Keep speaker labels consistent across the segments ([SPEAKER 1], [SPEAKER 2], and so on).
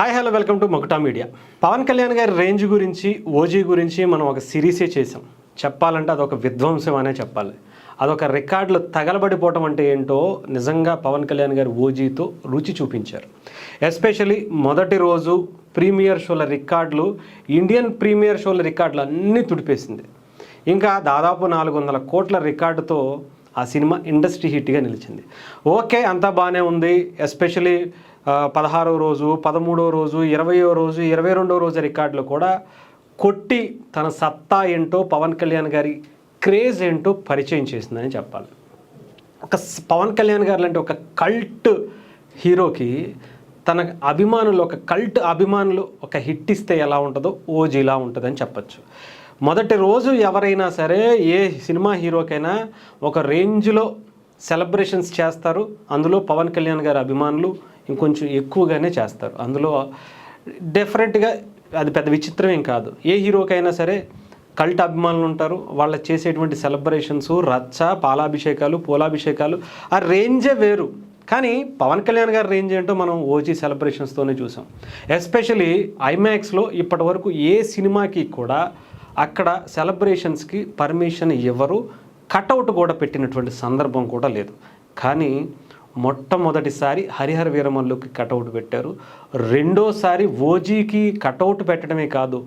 [SPEAKER 1] Hi hello welcome to Makuta media. Pavan Kalyan గారి range గురించి OG గురించి మనం ఒక సిరీసే చేసాం చెప్పాలంటే అదొక విధ్వంసం అనే చెప్పాలి. అదొక రికార్డులు తగలబడిపోవటం అంటే ఏంటో నిజంగా పవన్ కళ్యాణ్ గారు ఓజీతో రుచి చూపించారు. ఎస్పెషలీ మొదటి రోజు ప్రీమియర్ షోల రికార్డులు ఇండియన్ ప్రీమియర్ షోల రికార్డులు అన్నీ తుడిపేసింది. ఇంకా దాదాపు నాలుగు వందల కోట్ల రికార్డుతో ఆ సినిమా ఇండస్ట్రీ హిట్గా నిలిచింది. ఓకే అంతా బాగానే ఉంది. ఎస్పెషలీ పదహారో రోజు పదమూడో రోజు ఇరవయో రోజు ఇరవై రెండో రోజు రికార్డులు కూడా కొట్టి తన సత్తా ఏంటో పవన్ కళ్యాణ్ గారి క్రేజ్ ఏంటో పరిచయం చేసిందని చెప్పాలి. ఒక పవన్ కళ్యాణ్ గారు లాంటి ఒక కల్ట్ హీరోకి తన అభిమానులు ఒక కల్ట్ అభిమానులు ఒక హిట్ ఇస్తే ఎలా ఉంటుందో ఓజీలా ఉంటుందని చెప్పచ్చు. మొదటి రోజు ఎవరైనా సరే ఏ సినిమా హీరోకైనా ఒక రేంజ్లో సెలబ్రేషన్స్ చేస్తారు. అందులో పవన్ కళ్యాణ్ గారి అభిమానులు ఇంకొంచెం ఎక్కువగానే చేస్తారు. అందులో డెఫినెట్గా అది పెద్ద విచిత్రమేం కాదు. ఏ హీరోకైనా సరే కల్ట్ అభిమానులు ఉంటారు. వాళ్ళు చేసేటువంటి సెలబ్రేషన్స్ రచ్చ పాలాభిషేకాలు పూలాభిషేకాలు ఆ రేంజే వేరు. కానీ పవన్ కళ్యాణ్ గారి రేంజ్ ఏంటో మనం ఓజీ సెలబ్రేషన్స్తోనే చూసాం. ఎస్పెషలీ ఐమాక్స్లో ఇప్పటి వరకు ఏ సినిమాకి కూడా అక్కడ సెలబ్రేషన్స్కి పర్మిషన్ ఇవ్వరు కటౌట్ కూడా పెట్టినటువంటి సందర్భం కూడా లేదు. కానీ మొట్టమొదటిసారి హరిహర వీరమల్లుకి కటౌట్ పెట్టారు. రెండోసారి ఓజీకి కటౌట్ పెట్టడమే కాదు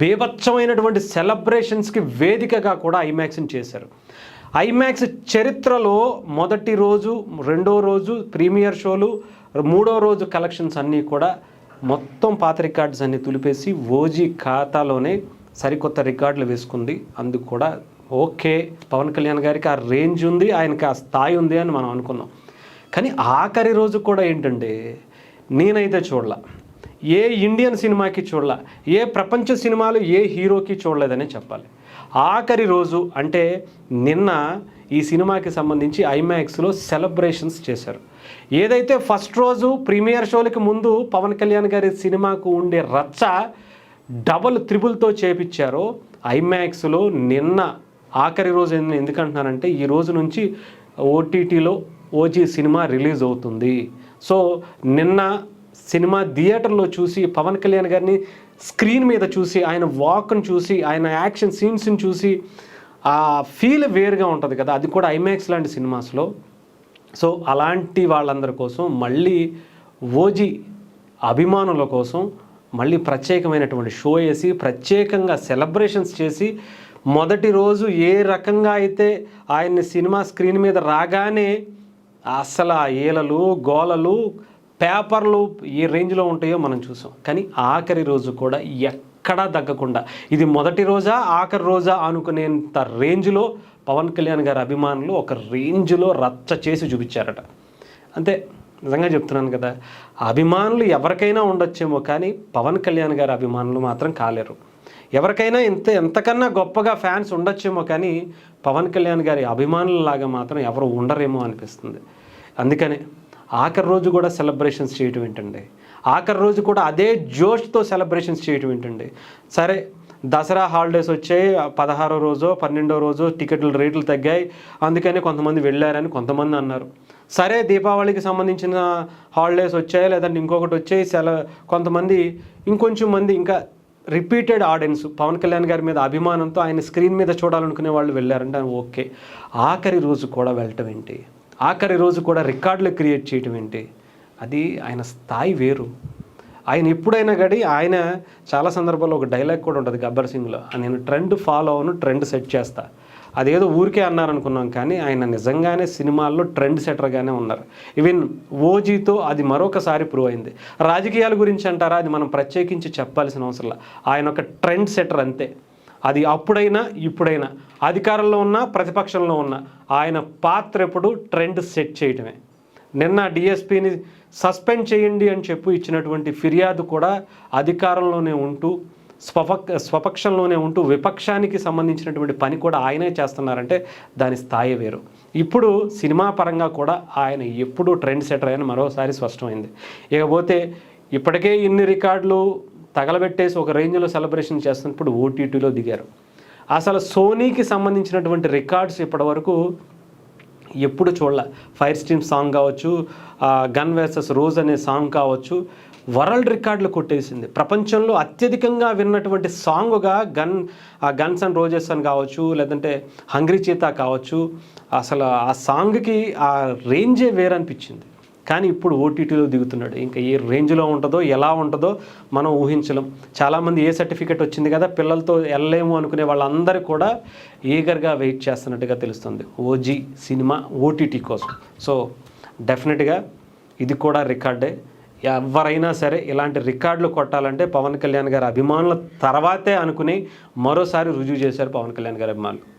[SPEAKER 1] బీభత్సమైనటువంటి సెలబ్రేషన్స్కి వేదికగా కూడా ఐమాక్స్ని చేశారు. ఐమాక్స్ చరిత్రలో మొదటి రోజు రెండో రోజు ప్రీమియర్ షోలు మూడో రోజు కలెక్షన్స్ అన్నీ కూడా మొత్తం పాత రికార్డ్స్ అన్ని తులిపేసి ఓజీ ఖాతాలోనే సరికొత్త రికార్డులు వేసుకుంది. అందుకు కూడా ఓకే పవన్ కళ్యాణ్ గారికి ఆ రేంజ్ ఉంది ఆయనకి ఆ స్థాయి ఉంది అని మనం అనుకున్నాం. కానీ ఆఖరి రోజు కూడా ఏంటంటే నేనైతే చూడలా. ఏ ఇండియన్ సినిమాకి చూడలా. ఏ ప్రపంచ సినిమాలు ఏ హీరోకి చూడలేదనే చెప్పాలి. ఆఖరి రోజు అంటే నిన్న ఈ సినిమాకి సంబంధించి ఐమాక్స్లో సెలబ్రేషన్స్ చేశారు. ఏదైతే ఫస్ట్ రోజు ప్రీమియర్ షోలకి ముందు పవన్ కళ్యాణ్ గారి సినిమాకు ఉండే రచ్చ డబుల్ త్రిబుల్తో చేపించారో ఐమాక్స్లో నిన్న ఆఖరి రోజు ఎందుకంటున్నానంటే ఈ రోజు నుంచి ఓటీటీలో ఓజీ సినిమా రిలీజ్ అవుతుంది. సో నిన్న సినిమా థియేటర్లో చూసి పవన్ కళ్యాణ్ గారిని స్క్రీన్ మీద చూసి ఆయన వాక్ను చూసి ఆయన యాక్షన్ సీన్స్ని చూసి ఆ ఫీల్ వేరుగా ఉంటుంది కదా. అది కూడా ఐమాక్స్ లాంటి సినిమాస్లో. సో అలాంటి వాళ్ళందరి కోసం మళ్ళీ ఓజీ అభిమానుల కోసం మళ్ళీ ప్రత్యేకమైనటువంటి షో వేసి ప్రత్యేకంగా సెలబ్రేషన్స్ చేసి మొదటి రోజు ఏ రకంగా అయితే ఆయన్ని సినిమా స్క్రీన్ మీద రాగానే అసలు ఆ ఏలలు గోలలు పేపర్లు ఏ రేంజ్లో ఉంటాయో మనం చూసాం. కానీ ఆఖరి రోజు కూడా ఎక్కడా తగ్గకుండా ఇది మొదటి రోజా ఆఖరి రోజా అనుకునేంత రేంజ్లో పవన్ కళ్యాణ్ గారి అభిమానులు ఒక రేంజ్లో రచ్చ చేసి చూపించారట. అంతే నిజంగా చెప్తున్నాను కదా. అభిమానులు ఎవరికైనా ఉండొచ్చేమో కానీ పవన్ కళ్యాణ్ గారి అభిమానులు మాత్రం కాలేరు. ఎవరికైనా ఇంత ఎంతకన్నా గొప్పగా ఫ్యాన్స్ ఉండొచ్చేమో కానీ పవన్ కళ్యాణ్ గారి అభిమానులలాగా మాత్రం ఎవరు ఉండరేమో అనిపిస్తుంది. అందుకనే ఆఖరి రోజు కూడా సెలబ్రేషన్స్ చేయటం ఏంటండి? ఆఖరి రోజు కూడా అదే జోష్తో సెలబ్రేషన్స్ చేయటం ఏంటండి? సరే దసరా హాలిడేస్ వచ్చాయి పదహారో రోజు పన్నెండో రోజు టికెట్ల రేట్లు తగ్గాయి అందుకని కొంతమంది వెళ్ళారని కొంతమంది అన్నారు. సరే దీపావళికి సంబంధించిన హాలిడేస్ వచ్చాయి లేదంటే ఇంకొకటి వచ్చాయి సెల కొంతమంది ఇంకొంచెం మంది ఇంకా రిపీటెడ్ ఆడియన్స్ పవన్ కళ్యాణ్ గారి మీద అభిమానంతో ఆయన స్క్రీన్ మీద చూడాలనుకునే వాళ్ళు వెళ్ళారంటే ఓకే. ఆఖరి రోజు కూడా వెళ్ళటం ఏంటి? ఆఖరి రోజు కూడా రికార్డులు క్రియేట్ చేయటం ఏంటి? అది ఆయన స్థాయి వేరు. ఆయన ఎప్పుడైనా గడి ఆయన చాలా సందర్భాల్లో ఒక డైలాగ్ కూడా ఉంటుంది గబ్బర్ సింగ్లో. నేను ట్రెండ్ ఫాలో అవును ట్రెండ్ సెట్ చేస్తాను అదేదో ఊరికే అన్నారనుకున్నాం కానీ ఆయన నిజంగానే సినిమాల్లో ట్రెండ్ సెటర్గానే ఉన్నారు. ఈవెన్ ఓజీతో అది మరొకసారి ప్రూవ్ అయింది. రాజకీయాల గురించి అంటారా? అది మనం ప్రత్యేకించి చెప్పాల్సిన అవసరం ఆయన ఒక ట్రెండ్ సెటర్ అంతే. అది అప్పుడైనా ఇప్పుడైనా. అధికారంలో ఉన్నా ప్రతిపక్షంలో ఉన్నా. ఆయన పాత్ర ఎప్పుడు ట్రెండ్ సెట్ చేయటమే. నిన్న డిఎస్పీని సస్పెండ్ చేయండి అని చెప్పి ఇచ్చినటువంటి ఫిర్యాదు కూడా అధికారంలోనే ఉంటూ స్వపక్ స్వపక్షంలోనే ఉంటూ విపక్షానికి సంబంధించినటువంటి పని కూడా ఆయనే చేస్తున్నారంటే దాని స్థాయి వేరు. ఇప్పుడు సినిమా పరంగా కూడా ఆయన ఎప్పుడూ ట్రెండ్ సెటర్ అని మరోసారి స్పష్టమైంది. ఇకపోతే ఇప్పటికే ఇన్ని రికార్డులు తగలబెట్టేసి ఒక రేంజ్లో సెలబ్రేషన్ చేస్తున్నప్పుడు ఓటీటీలో దిగారు. అసలు సోనీకి సంబంధించినటువంటి రికార్డ్స్ ఇప్పటివరకు ఎప్పుడు చూడలే. ఫైర్ స్ట్రీమ్ సాంగ్ కావచ్చు గన్ వర్సెస్ రోజ్ అనే సాంగ్ కావచ్చు వరల్డ్ రికార్డులు కొట్టేసింది. ప్రపంచంలో అత్యధికంగా విన్నటువంటి సాంగ్గా గన్ ఆ గన్స్ అండ్ రోజెస్ అని కావచ్చు లేదంటే హంగ్రీ చీతా కావచ్చు అసలు ఆ సాంగ్కి ఆ రేంజే వేరనిపించింది. కానీ ఇప్పుడు ఓటీటీలో దిగుతున్నాడు. ఇంకా ఏ రేంజ్లో ఉంటుందో ఎలా ఉంటుందో మనం ఊహించలేం. చాలామంది ఏ సర్టిఫికేట్ వచ్చింది కదా పిల్లలతో వెళ్ళలేము అనుకునే వాళ్ళందరూ కూడా ఈగర్గా వెయిట్ చేస్తున్నట్టుగా తెలుస్తుంది. ఓజీ సినిమా ఓటీటీ కోసం. సో డెఫినెట్గా ఇది కూడా రికార్డే. ఎవరైనా సరే ఇలాంటి రికార్డులు కొట్టాలంటే పవన్ కళ్యాణ్ గారి అభిమానుల తర్వాతే అనుకుని మరోసారి రుజువు చేశారు పవన్ కళ్యాణ్ గారి అభిమానులు.